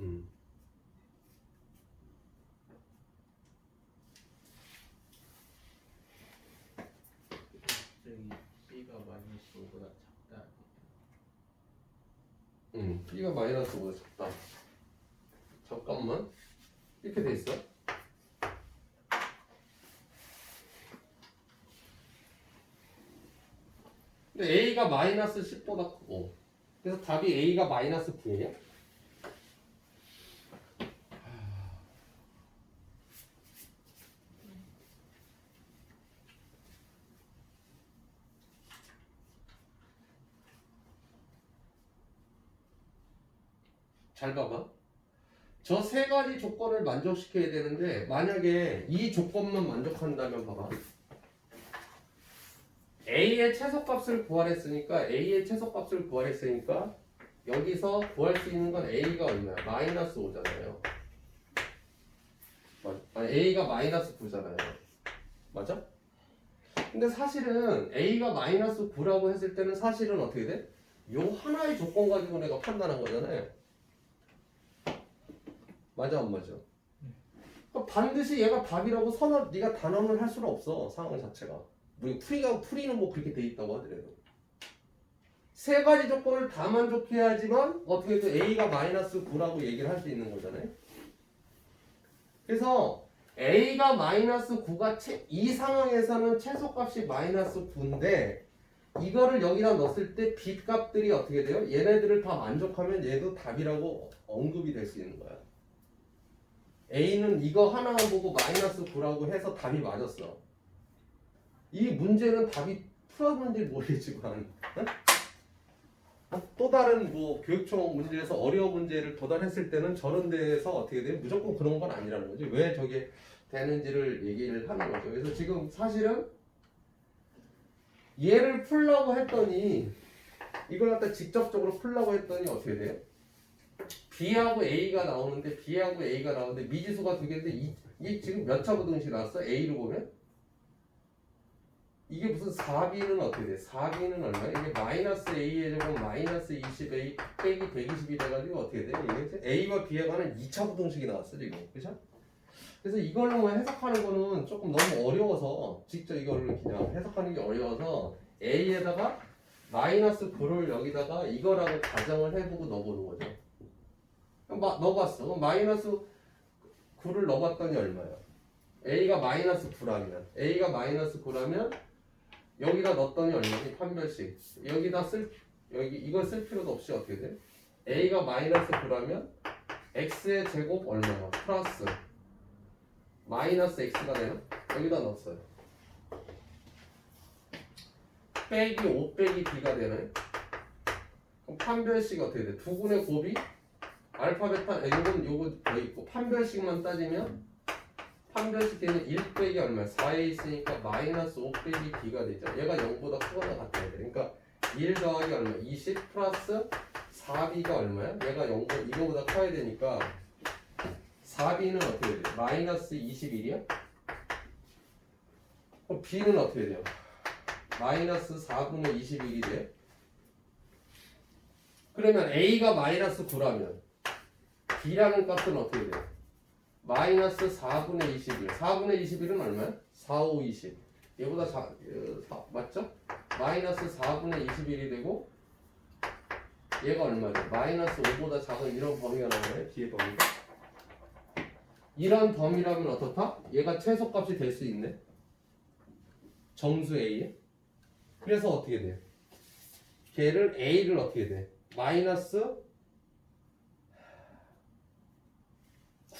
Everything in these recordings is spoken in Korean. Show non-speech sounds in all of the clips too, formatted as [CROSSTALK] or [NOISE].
음. B가 마이너스 5보다 작다. 음, 마이너스보다 작다. 잠깐만. 이렇게 돼 있어. 근데 A가 마이너스 10보다 크고. 그래서 답이 A가 마이너스 9예요? 잘 봐봐. 저 세 가지 조건을 만족시켜야 되는데 만약에 이 조건만 만족한다면 봐봐. A의 최소값을 구하랬으니까 A의 최소값을 구하랬으니까 여기서 구할 수 있는 건 A가 얼마야? 마이너스 5잖아요. 아니 A가 마이너스 9잖아요. 맞아? 근데 사실은 A가 마이너스 9라고 했을 때는 사실은 어떻게 돼? 요 하나의 조건 가지고 내가 판단한 거잖아요. 맞아 안 맞아? 그러니까 반드시 얘가 답이라고 선언 네가 단언을 할 수는 없어 상황 자체가. 우리 풀이가 풀이는 뭐 그렇게 돼 있다고 하더라도 세 가지 조건을 다 만족해야지만 어떻게 든 A가 마이너스 9라고 얘기를 할 수 있는 거잖아요. 그래서 A가 마이너스 9가 채, 이 상황에서는 최소값이 마이너스 9인데 이거를 여기다 넣었을 때 B 값들이 어떻게 돼요? 얘네들을 다 만족하면 얘도 답이라고 언급이 될 수 있는 거야. A는 이거 하나 보고 마이너스 9라고 해서 답이 맞았어. 이 문제는 답이 풀었는지 모르겠지만 어? 어? 또 다른 뭐 교육청 문제에서 어려운 문제를 도달했을 때는 저런 데에서 어떻게 돼요? 무조건 그런 건 아니라는 거지. 왜 저게 되는지를 얘기를 하는 거죠. 그래서 지금 사실은 얘를 풀라고 했더니 이걸 갖다 직접적으로 풀라고 했더니 어떻게 돼요? B하고 A가 나오는데 B하고 A가 나오는데 미지수가 두 개인데 이, 이 지금 몇 차 부등식 나왔어? A로 보면? 이게 무슨 4B는 어떻게 돼? 4B는 얼마야? 이게 마이너스 A의 제곱 마이너스 20A 빼기 120이 돼가지고 어떻게 돼? 이게 A와 B에 관한 2차 부등식이 나왔어 지금 그죠? 그래서 이걸로만 해석하는 거는 조금 너무 어려워서 직접 이거를 그냥 해석하는 게 어려워서 A에다가 마이너스 9를 여기다가 이거라고 가정을 해보고 넣어보는 거죠. 마, 넣어봤어. 그럼 마이너스 9를 넣어봤더니 얼마야? A가 마이너스 9라면 A가 마이너스 9라면 여기다 넣었더니 얼마지? 판별식 여기다 쓸 여기 이걸 쓸 필요도 없이 어떻게 돼? A가 마이너스 9라면 X의 제곱 얼마야? 플러스 마이너스 X가 되나? 여기다 넣었어요 빼기 5 빼기 B가 되나요? 그럼 판별식 어떻게 돼? 두 군의 곱이 알파 베타 요건 요거 더 있고 판별식만 따지면 판별식 되는 1 빼기 얼마? 4에 있으니까 마이너스 5 빼기 B가 되죠. 얘가 0보다 크거나 같아야 돼. 그러니까 1 더하기 얼마? 20 플러스 4B가 얼마야? 얘가 0보다 이거보다 커야 되니까 4B는 어떻게 돼? 마이너스 21이야? 그럼 B는 어떻게 돼요? 마이너스 4분의 21이 돼? 그러면 A가 마이너스 9라면 B라는 값은 어떻게 돼요? 마이너스 4분의 21. 4분의 21은 얼마야? 4, 5, 20. 얘보다 자, 어, 사- 맞죠? 마이너스 4분의 21이 되고 얘가 얼마죠? 마이너스 5보다 작은 이런 범위가 나오네. 뒤에 범위가. 이런 범위라면 어떻다? 얘가 최소값이 될 수 있네. 정수 A에. 그래서 어떻게 돼? 걔를 A를 어떻게 돼? 마이너스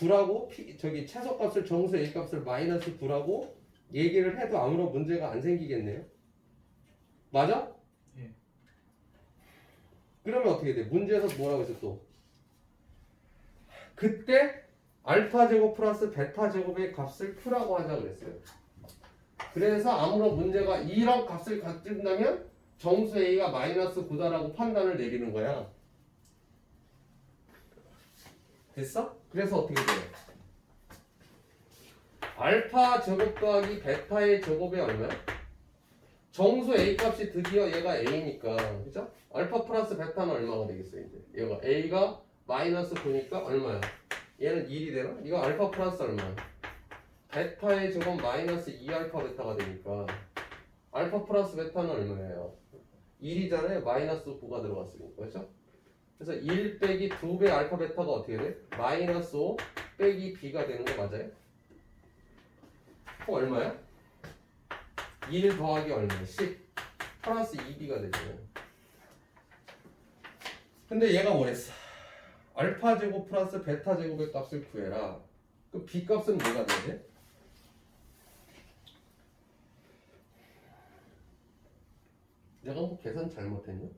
9라고 피- 저기 최소값을 정수 A 값을 마이너스 9라고 얘기를 해도 아무런 문제가 안 생기겠네요. 맞아? 예. 그러면 어떻게 돼? 문제에서 뭐라고 했어 또? 그때 알파 제곱 플러스 베타 제곱의 값을 Q라고 하자 그랬어요. 그래서 아무런 문제가 이런 값을 갖춘다면 정수 A가 마이너스 9다라고 판단을 내리는 거야. 됐어? 그래서 어떻게 돼요? 알파 제곱 더하기 베타의 제곱이 얼마야? 정수 A 값이 드디어 얘가 A니까 그죠? 알파 플러스 베타는 얼마가 되겠어요 이제 얘가 A가 마이너스 9니까 얼마야? 얘는 1이 되나? 이거 알파 플러스 얼마야? 베타의 제곱 마이너스 2알파 베타가 되니까 알파 플러스 베타는 얼마예요? 1이잖아요. 마이너스 9가 들어갔으니까 그렇죠? 그래서 1 빼기 2배 알파 베타가 어떻게 돼? 마이너스 5 빼기 b가 되는 거 맞아요? 그 얼마야? 1 더하기 얼마야? 10 플러스 2b가 되잖아요. 근데 얘가 뭐랬어? 알파 제곱 플러스 베타 제곱의 값을 구해라. 그 b 값은 뭐가 되지? 내가 뭐 계산 잘못했냐?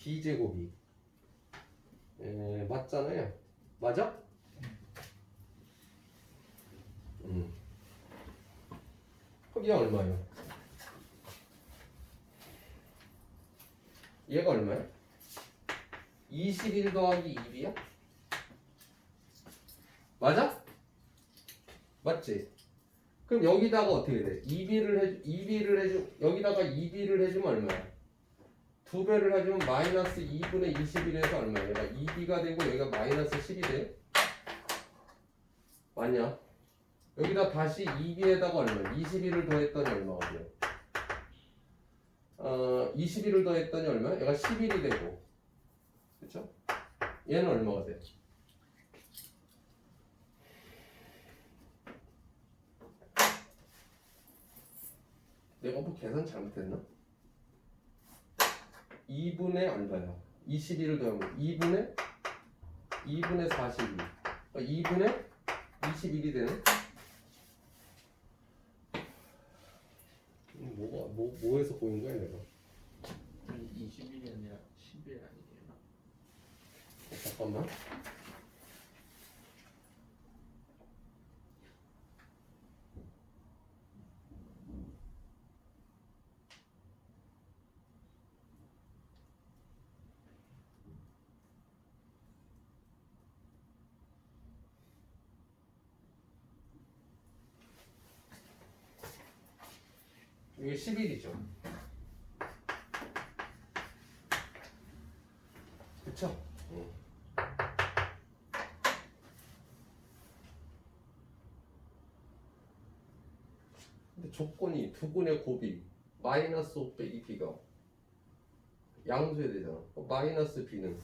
B 제곱이 에, 맞잖아요. 맞아? 음. 얘 얼마예요? 얘가 얼마야? 21 더하기 2이야? 맞아? 맞지? 그럼 여기다가 어떻게 돼? 2b를 해 2b를 해주 여기다가 2b를 해주면 얼마야? 두 배를 해주면 마이너스 2분의 21에서 얼마야? 얘가 2b가 되고 여기가 마이너스 10이 돼? 맞냐? 여기다 다시 2b에다가 얼마? 21을 더했더니 얼마가 돼요? 어, 21을 더했더니 얼마? 얘가 11이 되고 그쵸? 얘는 얼마가 돼? 내가 뭐 계산 잘못했나? 2분의 얼마야? 21을 더하면 2분의 2분의 42 2분의 21이 되네? 음, 뭐가 뭐 뭐에서 보인 거야 내가? 21이 아니라 11 아니에요? 어, 잠깐만. 이게 11이죠. 그쵸? 응. 근데 조건이 두 분의 곱이 마이너스 5 빼기 b가 양수해야 되잖아. 어, 마이너스 b는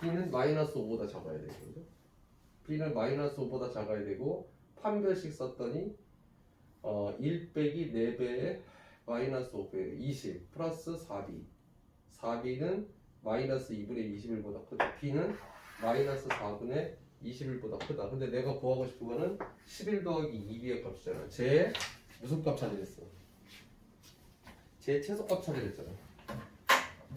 b는 마이너스 5보다 작아야 되거든요. B는 마이너스 5보다 작아야 되고 판별식 썼더니 어, 1 빼기 4배의 마이너스 5배 20 플러스 4b 4b는 마이너스 2분의 21보다 크다. B는 마이너스 4분의 21보다 크다. 근데 내가 구하고 싶은 거는 11 더하기 2b의 값이잖아. 제 무슨 값 찾으랬어? 제 최소값 찾으랬잖아.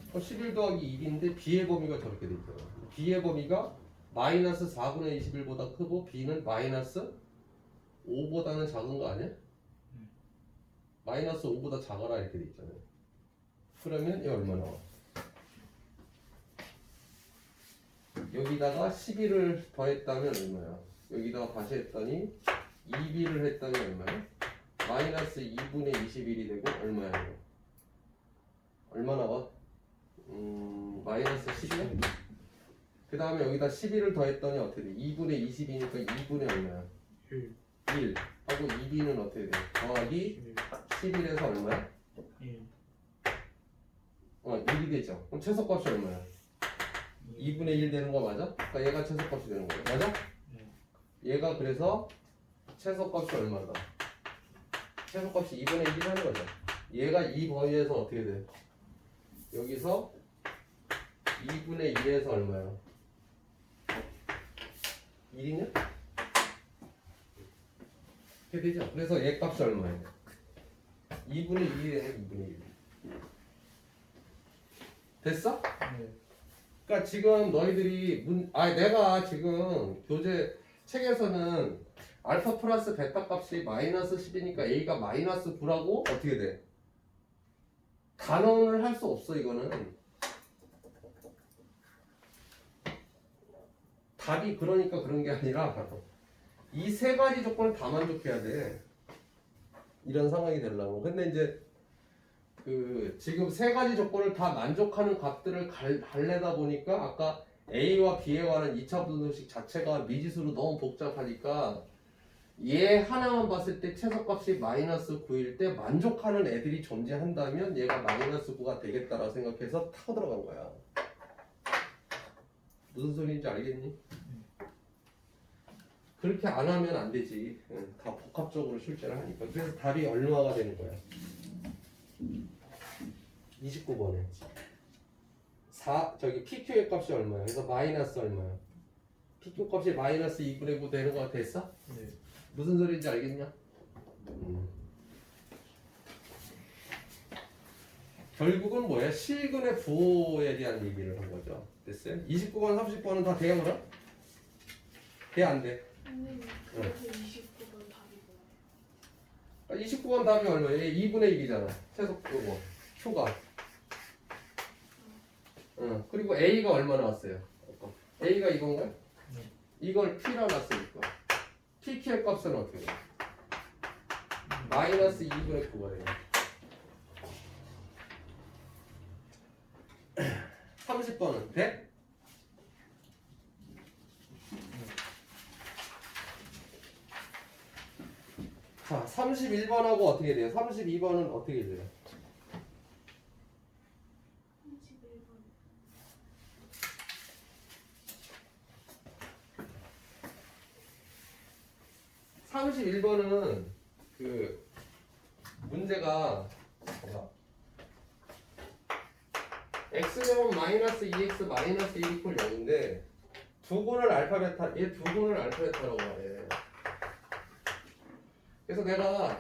그럼 11 더하기 2b인데 b의 범위가 저렇게 돼 있잖아. B의 범위가 마이너스 4분의 21보다 크고 b는 마이너스 5보다는 작은 거 아니야? 마이너스 5보다 작아라 이렇게 돼 있잖아요. 그러면 이거 얼마 나와? 여기다가 11을 더했다면 얼마야? 여기다가 다시 했더니 2b를 했더니 얼마야? 마이너스 2분의 21이 되고 얼마야 이거? 얼마 나와? 음 마이너스 10이야? 그 다음에 여기다 11을 더했더니 어떻게 돼? 2분의 20이니까 2분의 얼마야? 1 1 하고 2b는 어떻게 돼? 더하기 11에서 얼마야? 1 어 1이 되죠 그럼 최소값이 얼마야? 2분의 1 되는 거 맞아? 그러니까 얘가 최소값이 되는 거야 맞아? 네. 얘가 그래서 최소값이 얼마다? 최소값이 2분의 1이라는 거죠 얘가 이 범위에서 어떻게 돼? 여기서 2분의 2에서 얼마야? 1이냐? 이렇게 되죠 그래서 얘 값이 얼마야? 2분의 1이 되는 2분의 1 됐어? 네. 그러니까 지금 너희들이 문, 아 내가 지금 교재 책에서는 알파 플러스 베타 값이 마이너스 10이니까 a가 마이너스 9라고 어떻게 돼? 단언을 할 수 없어 이거는 답이 그러니까 그런 게 아니라 이 세 가지 조건을 다 만족해야 돼 이런 상황이 되려면 근데 이제 그 지금 세 가지 조건을 다 만족하는 값들을 갈, 갈래다 보니까 아까 A와 B에 관한 2차 분석식 자체가 미지수로 너무 복잡하니까 얘 하나만 봤을 때 최소값이 마이너스 9일 때 만족하는 애들이 존재한다면 얘가 마이너스 9가 되겠다라고 생각해서 타고 들어간 거야. 무슨 소리인지 알겠니? 그렇게 안 하면 안 되지. 응, 다 복합적으로 출제를 하니까. 그래서 답이 얼마가 되는 거야? 29번에 4 저기 PQ의 값이 얼마야? 그래서 마이너스 얼마야? PQ 값이 마이너스 2분의 9 되는 거 됐어? 네. 무슨 소리인지 알겠냐? 음. 결국은 뭐야? 실근의 부호에 대한 얘기를 한 거죠. 됐어요? 29번, 30번은 다 돼요, 그럼? 돼, 안 돼? 선생님 그래서 29번 답이 뭐예요? 29번 답이 얼마야? 얘 2분의 1이잖아. 최소 요거. Q가. 응. 그리고 A가 얼마 나왔어요? A가 이건가요? 네. 이걸 P라 놨으니까. PQ의 값은 어떻게 돼? 마이너스 2분의 9가예요. 30번은 돼? 자, 31번하고 어떻게 돼요? 32번은 어떻게 돼요? 31번 31번은 그 문제가 뭐야? x제곱 마이너스 2x 마이너스 1 이퀄 0인데 두 군을 알파 베타 얘 두 군을 알파 베타라고 말해. 그래서 내가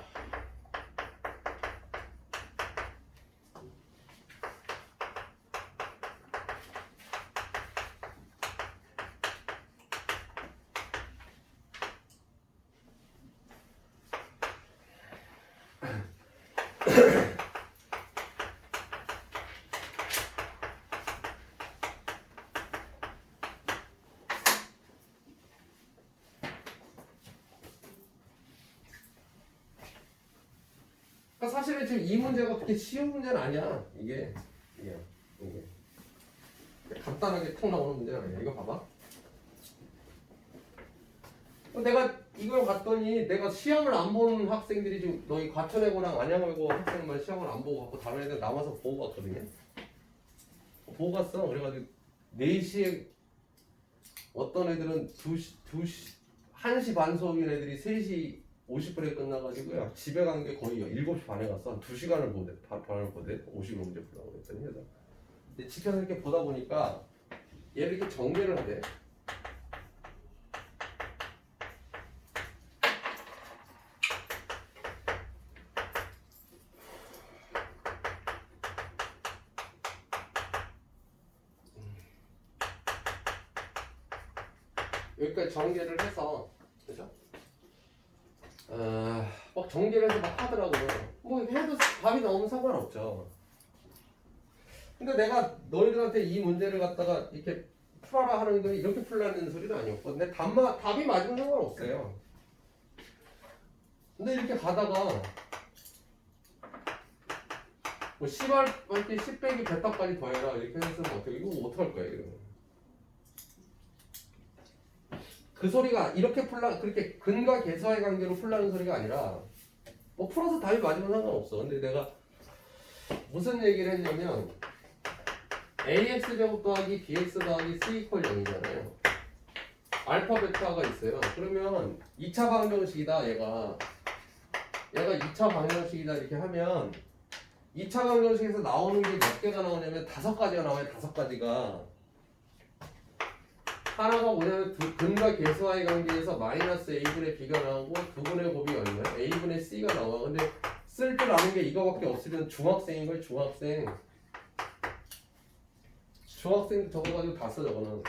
사실은 지금 이 문제가 그렇게 쉬운 문제는 아니야. 이게 이게 이게. 간단하게 탁 나오는 문제는 아니야. 이거 봐봐. 어, 내가 이걸 봤더니 내가 시험을 안 보는 학생들이 지금 너희 과천외고랑 안양외고 학생만 시험을 안 보고 갖고 다른 애들 남아서 보고 갔거든요. 보고 갔어. 그래가지고 4시에 어떤 애들은 2시, 2시 1시 반 수업인 애들이 3시 50분에 끝나가지고요. 집에 가는 게 거의 7시 반에 갔어 한 2시간을 보대 반- 반을 보대 50분 문제 보라고 그랬더니 그래서 근데 집에서 이렇게 보다 보니까 얘를 이렇게 정리를 하대. 여기까지 전개를 해서? 아, 막 전개를 해서 막 하더라고요. 뭐 해도 답이 나오면 상관없죠. 근데 내가 너희들한테 이 문제를 갖다가 이렇게 풀어라 하는 게 이렇게 풀라는 소리는 아니었고, 근데 답마, 답이 맞으면 상관없어요. 근데 이렇게 가다가 뭐 10할 때 10 빼기 베타까지 더해라 이렇게 했으면 어떻게 이거 어떡할 거야 이거. 그 소리가 이렇게 풀라 그렇게 근과 계수와의 관계로 풀라는 소리가 아니라 뭐 풀어서 답이 맞으면 상관없어. 근데 내가 무슨 얘기를 했냐면 ax 제곱 더하기 bx 더하기 c 이퀄 0이잖아요. 알파 베타가 있어요. 그러면 2차 방정식이다 얘가 얘가 2차 방정식이다 이렇게 하면 2차 방정식에서 나오는 게 몇 개가 나오냐면 다섯 가지가 나와요. 다섯 가지가 하나가 뭐냐면 두, 근과 계수와의 관계에서 마이너스 a분의 b가 나오고 두 분의 곱이 얼마야? a분의 c가 나와. 근데 쓸 줄 아는 게 이거밖에 없으면 중학생인 거야 중학생. 중학생 저거 가지고 다 써 저거는.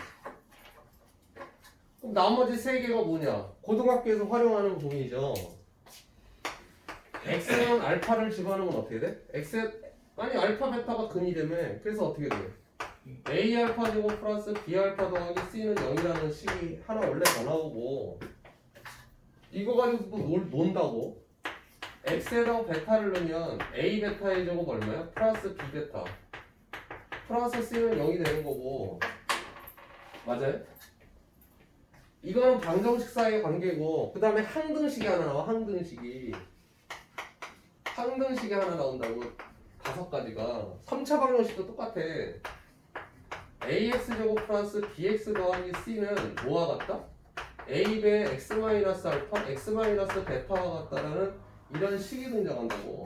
그럼 나머지 세 개가 뭐냐? 고등학교에서 활용하는 공이죠. x는 알파를 집어넣으면 어떻게 돼? x 아니 알파 베타가 근이 되며 그래서 어떻게 돼? A 알파 제곱 플러스 b 알파 더하기 c는 0이라는 식이 하나 원래 더 나오고 이거 가지고 또 놀, 논다고? X에다가 베타를 넣으면 a 베타의 제곱 얼마야? 플러스 b 베타. 플러스 c는 0이 되는 거고. 맞아요? 이거는 방정식 사이의 관계고 그 다음에 항등식이 하나 나와 항등식이. 항등식이 하나 나온다고. 다섯 가지가. 3차 방정식도 똑같아 ax 제곱 플러스 bx 더하기 c는 뭐와 같다? a 배 x 마이너스 알파 x 마이너스 베타와 같다라는 이런 식이 등장한다고.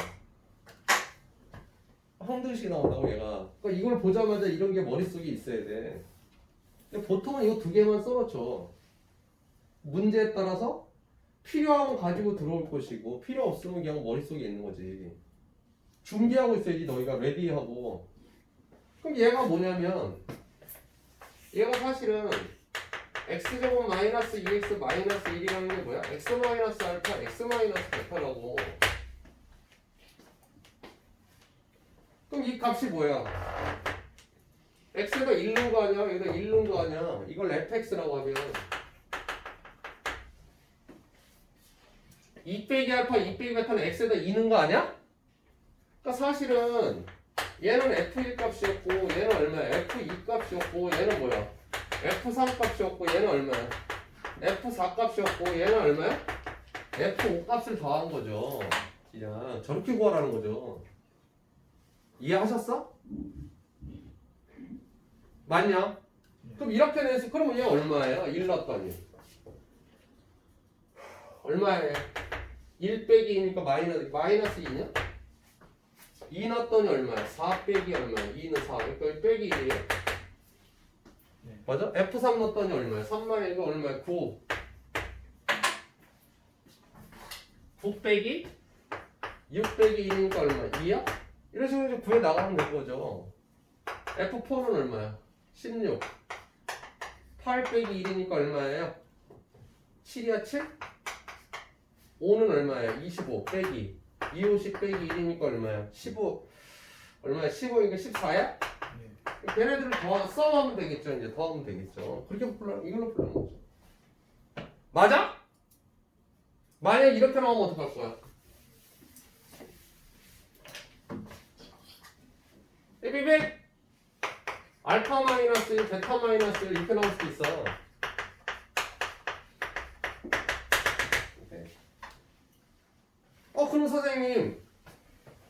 항등식이 나온다고 얘가. 그러니까 이걸 보자마자 이런 게 머릿속에 있어야 돼. 보통은 이거 두 개만 써놓죠. 문제에 따라서 필요하면 가지고 들어올 것이고 필요 없으면 그냥 머릿속에 있는 거지. 준비하고 있어야지 너희가 레디하고. 그럼 얘가 뭐냐면 얘가 사실은 x제곱 마이너스 2x 마이너스 1이라는 게 뭐야? x 마이너스 알파 x 마이너스 베타라고 그럼 이 값이 뭐야? x가 1 넣은 거 아니야? 여기다 1 넣은 거 아니야? 이걸 fx라고 하면 2 빼기 알파 2 빼기 베타는 x에다 2 넣은 거 아니야? 그러니까 사실은 얘는 f1 값이었고 얘는 얼마야? f2 값이었고 얘는 뭐야? f3 값이었고 얘는 얼마야? f4 값이었고 얘는 얼마야? f5 값을 더한 거죠. 그냥 저렇게 구하라는 거죠. 이해하셨어? 맞냐? 그럼 이렇게 내서 그러면 얘 얼마예요? 1 넣었더니 얼마예요? 1 빼기 2니까 마이너스 마이너스 2냐? 2 넣었더니 얼마야? 4 빼기 얼마야? 2는 4 그러니까 여기 빼기 1이에요 네. 맞아? F3 넣었더니 얼마야? 3만에 이거 얼마야? 9 9 빼기 6 빼기 1이니까 얼마야? 2야? 이런 식으로 이제 구해 나가면 될 거죠 F4는 얼마야? 16 8 빼기 1이니까 얼마예요? 7이야 7? 5는 얼마야? 25 빼기 2, 50 빼기 1이니까 얼마야? 15 얼마야? 15이니까 14야? 네. 걔네들을 더 써하면 되겠죠. 이제 더하면 되겠죠. 그렇게 풀려 이걸로 풀는 거죠. 맞아? 만약 이렇게 나오면 어떡할 거야? 삐삐삐 알파 마이너스 1, 베타 마이너스 1 이렇게 나올 수도 있어. 오케이. 어 그럼 선생님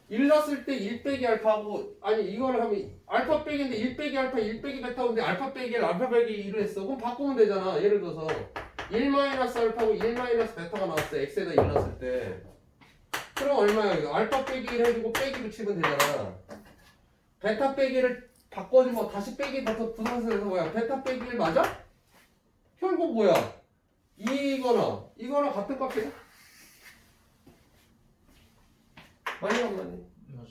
1 넣었을 때 1 빼기 알파하고 아니 이걸 하면 알파 빼기인데 1 빼기 알파 1 빼기 베타인데 알파 빼기 1 알파 빼기 1을 했어. 그럼 바꾸면 되잖아. 예를 들어서 1 마이너스 알파고 1 마이너스 베타가 나왔어. X에다 1 넣었을 때. 그럼 얼마야? 이거 알파 빼기 1 해주고 빼기로 치면 되잖아. 베타 빼기를 바꿔주고 다시 빼기 베타 부산에서 뭐야? 베타 빼기 1 맞아? 결국 뭐야? 이거나 이거랑 같은 값이야 많이 안 맞네 맞아.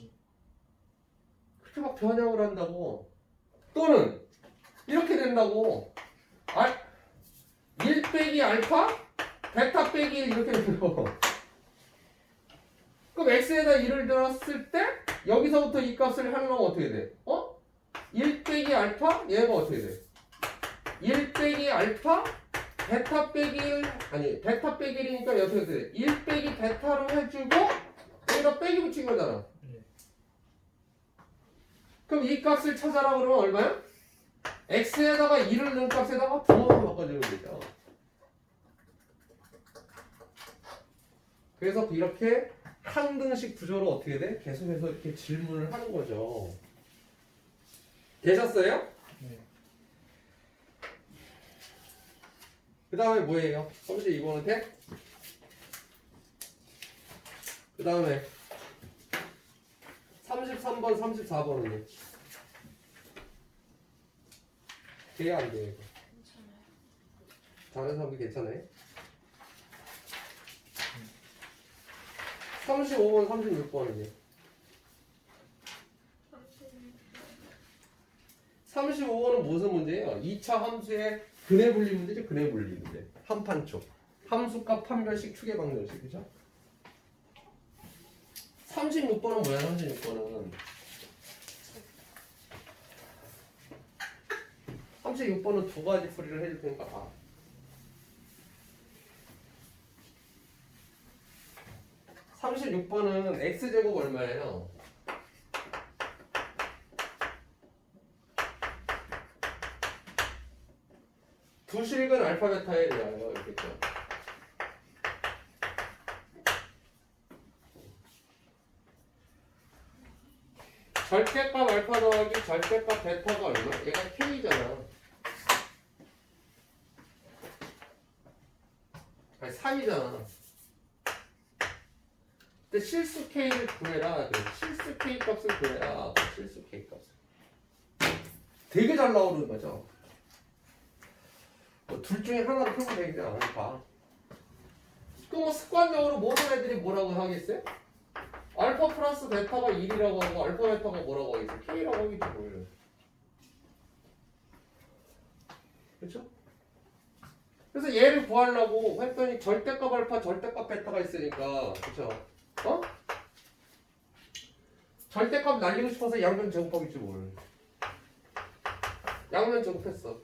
그렇게 막 변형을 한다고 또는 이렇게 된다고 알, 1 빼기 알파 베타 빼기 1 이렇게 된다고 그럼 x에다 1을 들었을 때 여기서부터 이 값을 하려면 어떻게 돼? 어? 1 빼기 알파 얘가 어떻게 돼? 1 빼기 알파 베타 빼기 1 아니 베타 빼기 1이니까 어떻게 돼? 1 빼기 베타로 해주고 여기다 빼기 붙인 거잖아 네. 그럼 이 값을 찾아라 그러면 얼마야? x에다가 2를 넣은 값에다가 부호만 바꿔주는 거죠. 그래서 이렇게 항등식 구조로 어떻게 돼? 계속해서 이렇게 질문을 하는 거죠. 되셨어요? 네. 그 다음에 뭐예요? 선생 이거는 돼? 그 다음에 33번, 34번은요? 돼야 안 돼요? 이거? 다른 사람도 괜찮아요? 35번, 36번은요? 30. 35번은 무슨 문제예요? 2차 함수의 근해 분리 문제죠? 근해 분리 문제. 한판촉. 함수값 판별식 추계 방정식. 그죠? 36번은 뭐야? 36번은 36번은 두 가지 풀이를 해줄 테니까 봐. 36 6번은 x제곱 얼마예요? 두 실근 알파 베타에 대하여 이렇겠 절대값 알파 더하기 절대값 베타가 얼마? 얘가 k잖아. 아니 3이잖아. 근데 실수 k를 구해라. 그래. 실수 k 값을 구해라. 실수 k 값을. 되게 잘 나오는 거죠. 뭐 둘 중에 하나를 풀면 되겠냐? 봐. 그럼 뭐 습관적으로 모든 애들이 뭐라고 하겠어요? 알파 플러스 베타가 1이라고 하고 알파 베타가 뭐라고 하겠어요? K라고 하겠지 뭘. 그렇죠? 그래서 얘를 구하려고 했더니 절대값 알파, 절대값 베타가 있으니까 그렇죠? 어? 절대값 날리고 싶어서 양변 제곱하겠지 뭘. 양변 제곱했어.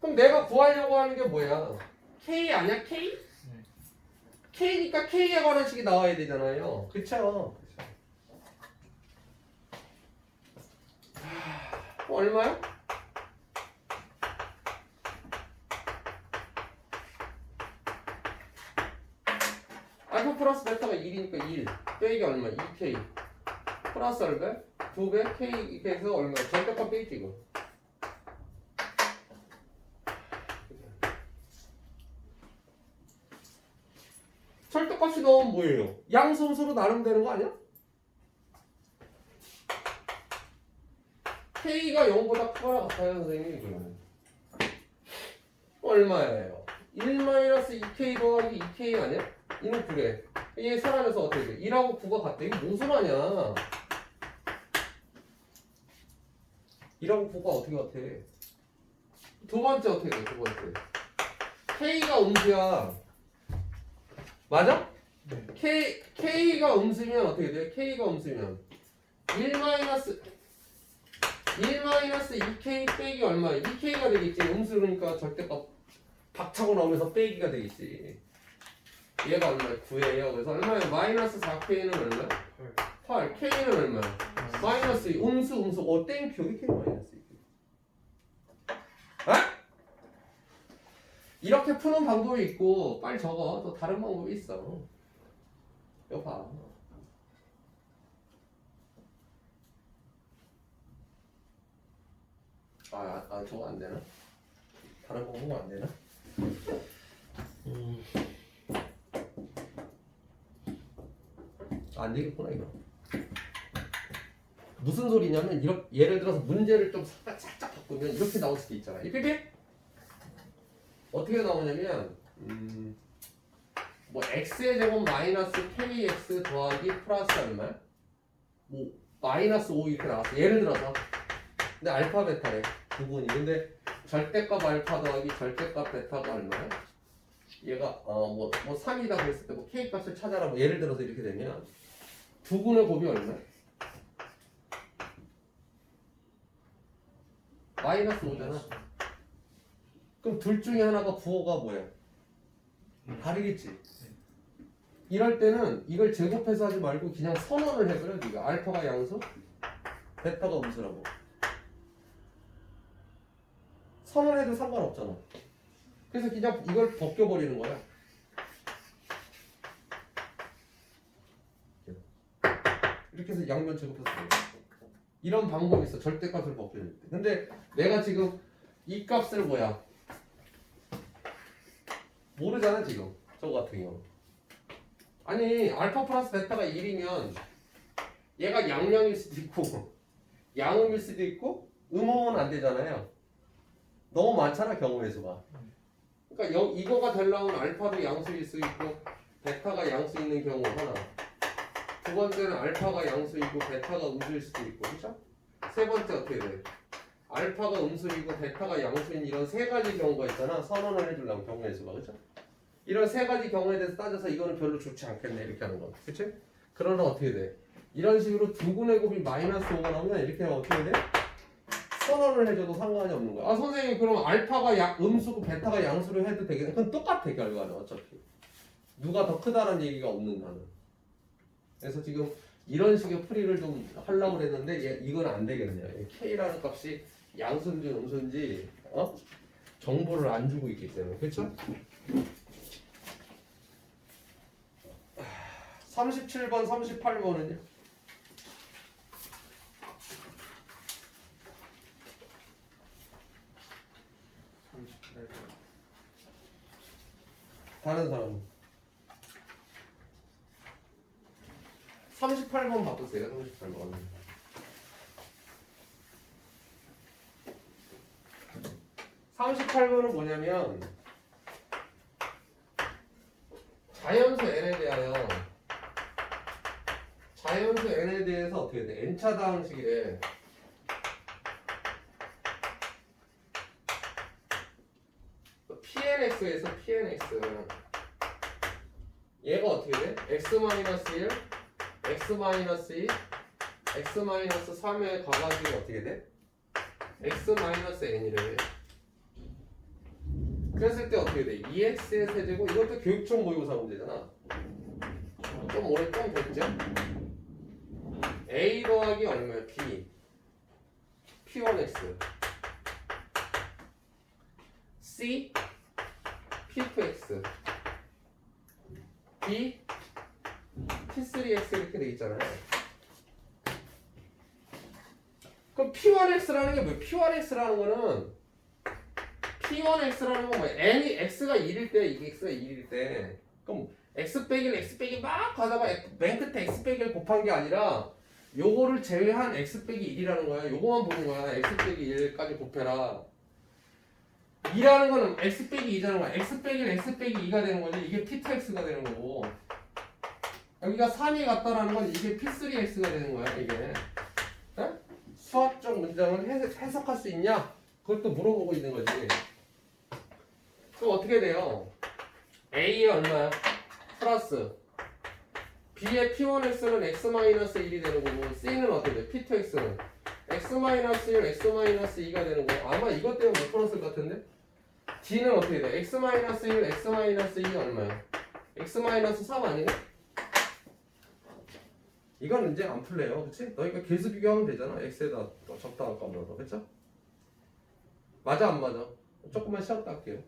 그럼 내가 구하려고 하는 게 뭐야? K 아니야 K? K니까 K에 관한 식이 나와야 되잖아요. 그쵸? 하, 얼마야? 알파 플러스 베타가 1이니까 1 빼기 얼마? 2K 플러스 얼마? 2배? K 이렇게 해서 얼마? 절대값 빼기 이거 절대값이 넣으면 뭐예요? 양성수로 나누면 거 아니야? K가 0보다 크거나 같아요 선생님 그러면 얼마예요? 1-2K 더하기 2K 아니야? 이는 그래 얘 살아내서 어떻게 돼? 1하고 9가 같대 이게 무슨 말이야 1하고 9가 어떻게 같아 두 번째 어떻게 돼? 두 번째 K가 음수야 맞아? 네. K, K가 음수면 어떻게 돼? K가 음수면 1 마이너스 1 마이너스 2K 빼기 얼마야? 2K가 되겠지. 음수 그러니까 절대값 박차고 나오면서 빼기가 되겠지. 얘가 얼마야? 9예요. 그래서 얼마야? 마이너스 4K는 얼마야? 8. K는 얼마야? 마이너스 2. 음수 음수. 어 땡큐. 이렇게 마이너스 2. 아? 이렇게 푸는 방법이 있고 빨리 적어. 또 다른 방법이 있어. 이거 봐. 아, 아, 아 저거 안 되나? 다른 방법 안 되나? 음. 안 되겠구나 이거. 무슨 소리냐면 이렇게 예를 들어서 문제를 좀 살짝 바꾸면 이렇게 나올 수도 있잖아. 이 삐삐 어떻게 나오냐면 음, 뭐 x의 제곱 마이너스 kx 더하기 플러스 얼마? 뭐 마이너스 5 이렇게 나왔어. 예를 들어서 근데 알파 베타래 부분이 근데 절대값 알파 더하기 절대값 베타가 얼마야? 얘가 어뭐뭐 3이다 그랬을 때 뭐 k 값을 찾아라 뭐 예를 들어서 이렇게 되면 두 분의 곱이 얼마야? 마이너스 5잖아. 그럼 둘 중에 하나가 부호가 뭐야? 다르겠지. 이럴 때는 이걸 제곱해서 하지 말고 그냥 선언을 해버려. 네가 알파가 양수, 베타가 음수라고. 선언해도 상관없잖아. 그래서 그냥 이걸 벗겨버리는 거야. 이렇게 해서 양면 제곱해서. 이런 방법이 있어. 절대값을 벗겨낼 때. 근데 내가 지금 이 값을 뭐야? 모르잖아 지금. 저거 같은 경우. 아니 알파 플러스 베타가 1이면 얘가 양량일 수도 있고 [LAUGHS] 양음일 수도 있고 음음은 안 되잖아요. 너무 많잖아 경우의 수가. 그러니까 여, 이거가 되려면 알파도 양수일 수 있고 베타가 양수 있는 경우 하나. 두 번째는 알파가 양수이고 베타가 음수일 수도 있고 그렇죠? 세 번째 어떻게 돼? 알파가 음수이고 베타가 양수인 이런 세 가지 경우가 있잖아. 선언을 해주려면 경우의 수가 그렇죠? 이런 세 가지 경우에 대해서 따져서 이거는 별로 좋지 않겠네 이렇게 하는 거 그치? 그러나 어떻게 돼? 이런 식으로 두 군의 곱이 마이너스 5가 나오면 이렇게 하면 어떻게 돼? 선언을 해줘도 상관이 없는 거야. 아 선생님 그럼 알파가 야, 음수고 베타가 양수로 해도 되겠네. 그건 똑같아 결과는 어차피. 누가 더 크다는 얘기가 없는 나는. 그래서 지금 이런 식의 풀이를 좀 하려고 그랬는데 얘, 이건 안 되겠네요. 이 K라는 값이 양수인지 음수인지 어? 정보를 안 주고 있기 때문에 그렇죠? 37번, 38번은요? 다른 사람은? 38번 바꾸세요. 38번. (38번은) 뭐냐면 자연수 n에 대하여 자연수 n에 대해서 어떻게 돼? n차 다항식에 pnx에서 pnx 얘가 어떻게 돼? x-1 x-2 x-3의 가가지고 어떻게 돼? x-n이래 그랬을 때 어떻게 돼? 2x의 세제곱 이것도 교육청 모의고사 문제잖아 좀좀 됐죠? a 더하기 얼마야? b p1x c p2x b P3X 이렇게 돼 있잖아요. 그럼 P1X라는 게 뭐예요? P1X라는 거는 P1X라는 건 뭐예요? N이 X가 1일 때, 이게 X가 1일 때 그럼 X 빼기를 X 빼기 막 가다가 맨 끝에 X 빼기를 곱한 게 아니라 요거를 제외한 X 빼기 1이라는 거야. 요거만 보는 거야. X 빼기 1까지 곱해라. 2라는 거는 X 빼기 2잖아. 거야. X 빼기는 X 빼기 2가 되는 거지. 이게 P2X가 되는 거고. 여기가 3이 같다라는 건 이게 P3X가 되는 거야, 이게. 에? 수학적 문장을 해석, 해석할 수 있냐? 그것도 물어보고 있는 거지. 그럼 어떻게 돼요? A에 얼마야? 플러스. B의 P1X는 X-1이 되는 거고, C는 어떻게 돼? P2X는 X-1, X-2가 되는 거고, 아마 이것 때문에 못 풀었을 것 같은데? D는 어떻게 돼? X-1, X-2 얼마야? X-3 아니네? 이건 이제 안 풀래요, 그렇지? 너희가 계수 비교하면 되잖아. x에다 적당한 값 넣어서, 그렇죠? 맞아 안 맞아? 조금만 쉬었다 할게요.